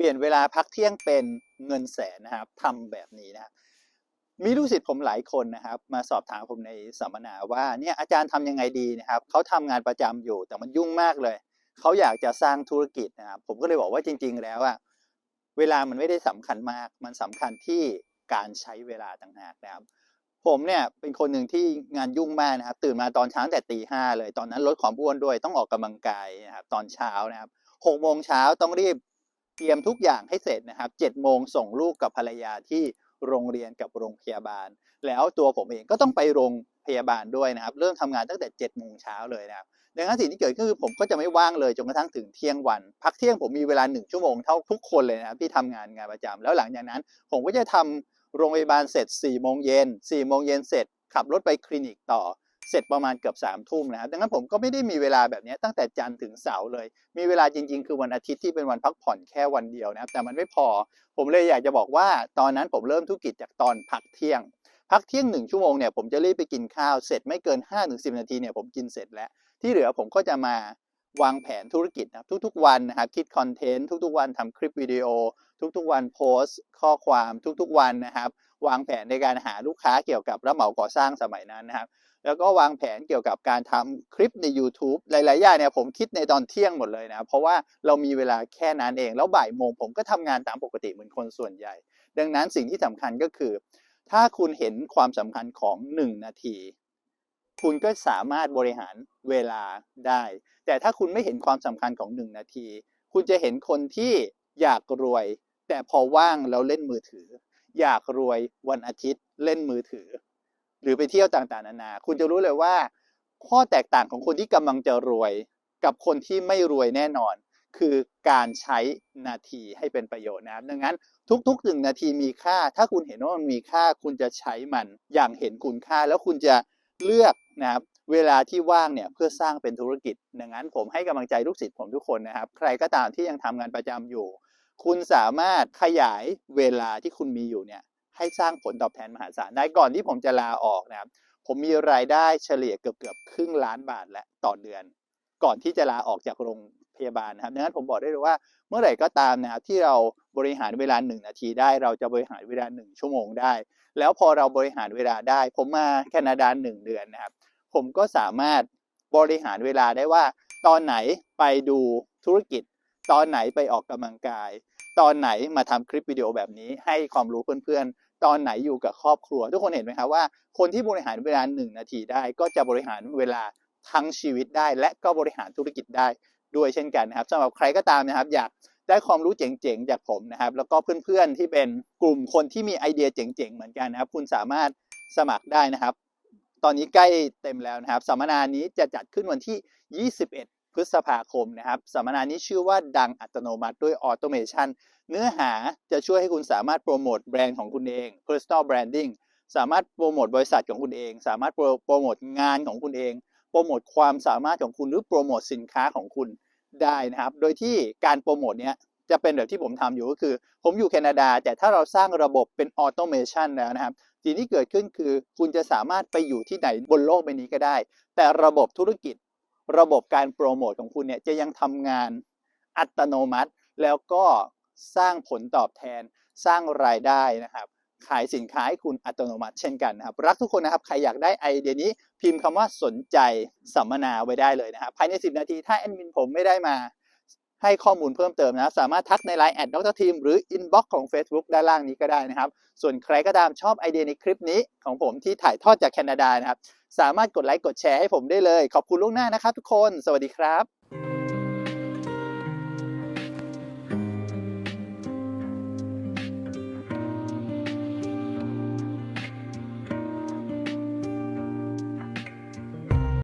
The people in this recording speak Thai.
เปลี่ยนเวลาพักเที่ยงเป็นเงินแสนนะครับทำแบบนี้นะครับมีลูกศิษย์ผมหลายคนนะครับ มาสอบถามผมในสัมมนาว่าเนี่ยอาจารย์ทำยังไงดีนะครับเขาทำงานประจำอยู่แต่มันยุ่งมากเลย เขาอยากจะสร้างธุรกิจนะครับผมก็เลยบอกว่าจริง ๆ แล้วอะเวลามันไม่ได้สำคัญมาก มันสำคัญที่การใช้เวลาต่างหากนะครับ ผมเนี่ยเป็นคนหนึ่งที่งานยุ่งมากนะครับ ตื่นมาตอนเช้าแต่ตีห้าเลย ตอนนั้นลดความอ้วนด้วยต้องออกกำลังกายนะครับตอนเช้านะครับหกโมงเช้าต้องรีบ เตรียมทุกอย่างให้เสร็จนะครับเจ็ดโมงส่งลูกกับภรรยาที่โรงเรียนกับโรงพยาบาล แล้วตัวผมเองก็ต้องไปโรงพยาบาลด้วยนะครับ เริ่มทำงานตั้งแต่เจ็ดโมงเช้าเลยนะครับดังนั้นสิ่งที่เกิดขึ้นคือผมก็จะไม่ว่างเลยจนกระทั่งถึงเที่ยงวัน พักเที่ยงผมมีเวลาหนึ่งชั่วโมงเท่าทุกคนเลยนะครับที่ทำงานงานประจำแล้วหลังจากนั้น ผมก็จะทำโรงพยาบาลเสร็จ4ี่โมงเย็นสี่โมงเย็นเสร็จขับรถไปคลินิกต่อ เสร็จประมาณเกือบ3ามทุ่มนะครับดังนั้นผมก็ไม่ได้มีเวลาแบบนี้ตั้งแต่จันทร์ถึงเสาร์เลย มีเวลาจริง ๆ คือวันอาทิตย์ที่เป็นวันพักผ่อนแค่วันเดียวนะครับแต่มันไม่พอ ผมเลยอยากจะบอกว่าตอนนั้นผมเริ่มธุรกิจจากตอนพักเที่ยง พักเที่ยงหนึ่งชั่วโมงเนี่ยผมจะรีบไปกินข้าวเสร็จไม่เกิน5้าถึงสินาทีเนี่ยผมกินเสร็จแล้ว ที่เหลือผมก็จะมาวางแผนธุรกิจนะครับทุกๆวันนะครับคิดคอนเทนต์ทุกๆวันทำคลิปวิดีโอ ทุกๆวันโพสต์ ข้อความทุกๆวันนะครับ วางแผนในการหาลูกค้าเกี่ยวกับรับเหมาก่อสร้างสมัยนั้นนะครับ แล้วก็วางแผนเกี่ยวกับการทำคลิปใน YouTube หลาย ๆ อย่างเนี่ยผมคิดในตอนเที่ยงหมดเลยนะ เพราะว่าเรามีเวลาแค่นั้นเอง แล้วบ่ายโมงผมก็ทำงานตามปกติเหมือนคนส่วนใหญ่ ดังนั้นสิ่งที่สำคัญก็คือ ถ้าคุณเห็นความสำคัญของ 1 นาทีคุณก็สามารถบริหารเวลาได้ แต่ถ้าคุณไม่เห็นความสำคัญของ 1 นาที คุณจะเห็นคนที่อยากรวย แต่พอว่างแล้วเล่นมือถือ อยากรวยวันอาทิตย์เล่นมือถือ หรือไปเที่ยวต่างๆนานา คุณจะรู้เลยว่า ข้อแตกต่างของคนที่กำลังจะรวย กับคนที่ไม่รวยแน่นอน คือการใช้นาทีให้เป็นประโยชน์นะครับดังนั้นทุกๆหนึ่งนาทีมีค่า ถ้าคุณเห็นว่ามันมีค่าคุณจะใช้มันอย่างเห็นคุณค่า แล้วคุณจะเลือกนะครับเวลาที่ว่างเนี่ยเพื่อสร้างเป็นธุรกิจดังนั้นผมให้กำลังใจลูกศิษย์ผมทุกคนนะครับ ใครก็ตามที่ยังทำงานประจำอยู่ คุณสามารถขยายเวลาที่คุณมีอยู่เนี่ยให้สร้างผลตอบแทนมหาศาลได้ก่อนที่ผมจะลาออกนะครับผมมีรายได้เฉลี่ยเกือบเกือบครึ่งล้านบาทและต่อเดือน ก่อนที่จะลาออกจากโรงพยาบาลนะครับดังนั้นผมบอกได้เลยว่าเมื่อไหร่ก็ตามนะครับที่เราบริหารเวลา 1 นาทีได้ เราจะบริหารเวลา 1 ชั่วโมงได้ แล้วพอเราบริหารเวลาได้ ผมมาแคนาดา1เดือนนะครับ ผมก็สามารถบริหารเวลาได้ว่า ตอนไหนไปดูธุรกิจ ตอนไหนไปออกกำลังกาย ตอนไหนมาทำคลิปวิดีโอแบบนี้ ให้ความรู้เพื่อนๆ ตอนไหนอยู่กับครอบครัว ทุกคนเห็นไหมครับว่าคนที่บริหารเวลา 1 นาทีได้ ก็จะบริหารเวลาทั้งชีวิตได้ และก็บริหารธุรกิจได้ด้วยเช่นกันนะครับสำหรับใครก็ตามนะครับ อยากได้ความรู้เจ๋งๆ จากผมนะครับ แล้วก็เพื่อนๆ ที่เป็นกลุ่มคนที่มีไอเดียเจ๋งๆ เหมือนกันนะครับ คุณสามารถสมัครได้นะครับ ตอนนี้ใกล้เต็มแล้วนะครับ สัมมนานี้จะจัดขึ้นวันที่ 21 พฤษภาคมนะครับสัมมนานี้ชื่อว่าดังอัตโนมัติด้วยออโตเมชันเนื้อหาจะช่วยให้คุณสามารถโปรโมทแบรนด์ของคุณเอง personal branding สามารถโปรโมทบริษัทของคุณเอง สามารถโปรโมทงานของคุณเอง โปรโมทความสามารถของคุณหรือโปรโมทสินค้าของคุณได้นะครับ โดยที่การโปรโมทเนี้ยจะเป็นแบบที่ผมทำอยู่ก็คือ ผมอยู่แคนาดา แต่ถ้าเราสร้างระบบเป็นออโตเมชันแล้วนะครับสิ่งที่เกิดขึ้นคือ คุณจะสามารถไปอยู่ที่ไหนบนโลกใบนี้ก็ได้ แต่ระบบธุรกิจ ระบบการโปรโมทของคุณเนี่ยจะยังทำงานอัตโนมัติ แล้วก็สร้างผลตอบแทนสร้างรายได้นะครับ ขายสินค้าให้คุณอัตโนมัติเช่นกันนะครับ รักทุกคนนะครับ ใครอยากได้ไอเดียนี้พิมพ์คำว่าสนใจสัมมนาไว้ได้เลยนะครับ ภายใน 10 นาทีถ้าแอดมินผมไม่ได้มาให้ข้อมูลเพิ่มเติมนะ สามารถทักใน Line แอดดรทีมหรือ Inbox ของ Facebook ด้านล่างนี้ก็ได้นะครับ ส่วนใครก็ตามชอบไอเดียในคลิปนี้ของผมที่ถ่ายทอดจากแคนาดานะครับ สามารถกดไลค์กดแชร์ให้ผมได้เลย ขอบคุณล่วงหน้านะครับทุกคน สวัสดีครับ